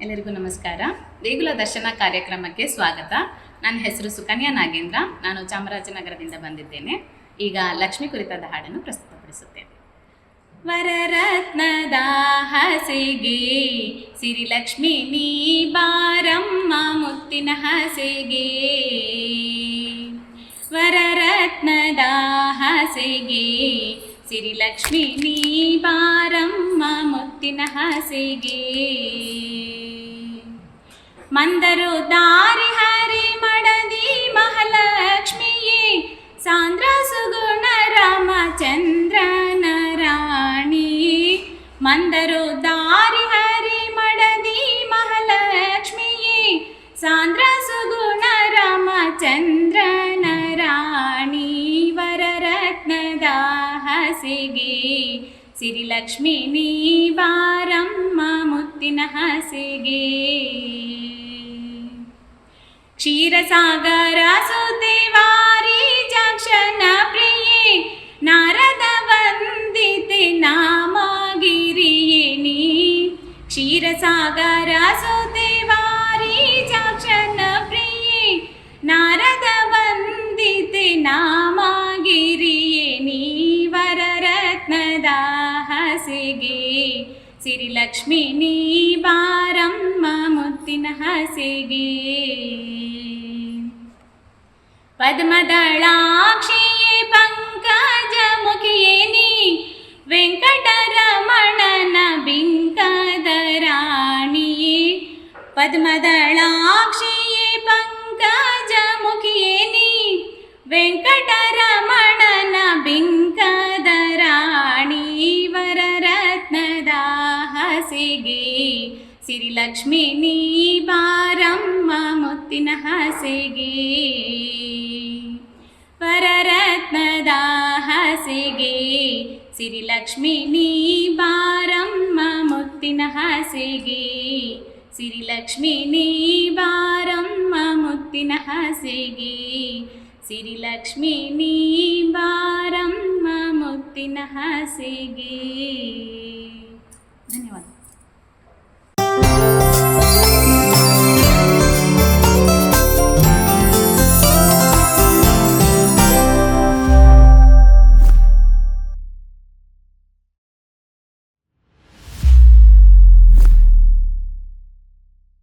ಎಲ್ಲರಿಗೂ ನಮಸ್ಕಾರ. ದೇಗುಲ ದರ್ಶನ ಕಾರ್ಯಕ್ರಮಕ್ಕೆ ಸ್ವಾಗತ. ನನ್ನ ಹೆಸರು ಸುಕನ್ಯಾ ನಾಗೇಂದ್ರ. ನಾನು ಚಾಮರಾಜನಗರದಿಂದ ಬಂದಿದ್ದೇನೆ. ಈಗ ಲಕ್ಷ್ಮಿ ಕುರಿತಾದ ಹಾಡನ್ನು ಪ್ರಸ್ತುತಪಡಿಸುತ್ತೇನೆ. ವರರತ್ನದ ಹಸೆಗೆ ಸಿರಿಲಕ್ಷ್ಮಿ ನೀ ಬಾರಮ್ಮ ಮುತ್ತಿನ ಹಸೆಗೆ. ವರರತ್ನದ ಹಸೆಗೆ ಸಿರಿಲಕ್ಷ್ಮಿ ನೀ ಬಾರಮ್ಮ ಮುತ್ತಿನ ಹಸೆಗೆ. ಮಂದರು ದಾರಿ ಹರಿ ಮಡದಿ ಮಹಾಲಕ್ಷ್ಮಿಯೇ ಸಾಂದ್ರ ಸುಗುಣ ರಾಮಚಂದ್ರನ ರಾಣಿ ಮಂದರು ದಾರಿ ಹರಿ ಮಡದಿ ಮಹಾಲಕ್ಷ್ಮಿಯೇ ಸಾಂದ್ರ ಸುಗುಣ ರಾಮಚಂದ್ರನ ರಾಣಿ ವರರತ್ನದ ಹಸಿಗೆ ಸಿರಿಲಕ್ಷ್ಮಿ ನೀ ಬಾರಮ್ಮ ಮುತ್ತಿನ ಹಸಿಗೆ क्षीरसागरासुदिवारी नारदवन्दिते प्रिय नारद नारदवन्दिते नामागिरिणि वररत्नदाहसिगे ನೀ ಕ್ಷೀರಸಾಗರ ಸುದೇವಾರಿ ಜಾಕ್ಷನ ಪ್ರಿಯೆ ನಾರದ ವಂದಿತೆ ನಾಮಗಿರಿಯೇ ನೀ ವರರತ್ನದ ಹಸಿಗೆ ಸಿರಿಲಕ್ಷ್ಮಿ ನೀ ಬಾರಮ್ಮ ಮುತ್ತಿನ ಹಸಿಗೆ ಪದ್ಮದಳಾಕ್ಷಿಯೇ ಪಂಕಜ ಮುಖಿಯೇ ನೀ ವೆಂಕಟರಮಣನ ಬಿಂಕದ ರಾಣಿಯೇ ಪದ್ಮದಳಾಕ್ಷಿಯೇ ಪಂಕಜ ಸಿರಿಲಕ್ಷ್ಮಿ ನೀ ಬಾರಮ್ಮ ಮುತ್ತಿನ ಹಸಿಗೆ ವರರತ್ನದ ಹಸಿಗೆ ಸಿರಿಲಕ್ಷ್ಮಿ ನೀ ಬಾರಮ್ಮ ಮುತ್ತಿನ ಹಸಿಗೆ ಸಿರಿಲಕ್ಷ್ಮಿ ನೀ ಬಾರಮ್ಮ ಮುತ್ತಿನ ಹಸಿಗೆ ಸಿರಿಲಕ್ಷ್ಮಿ ನೀ ಬಾರಮ್ಮ ಮುತ್ತಿನ ಹಸಿಗೆ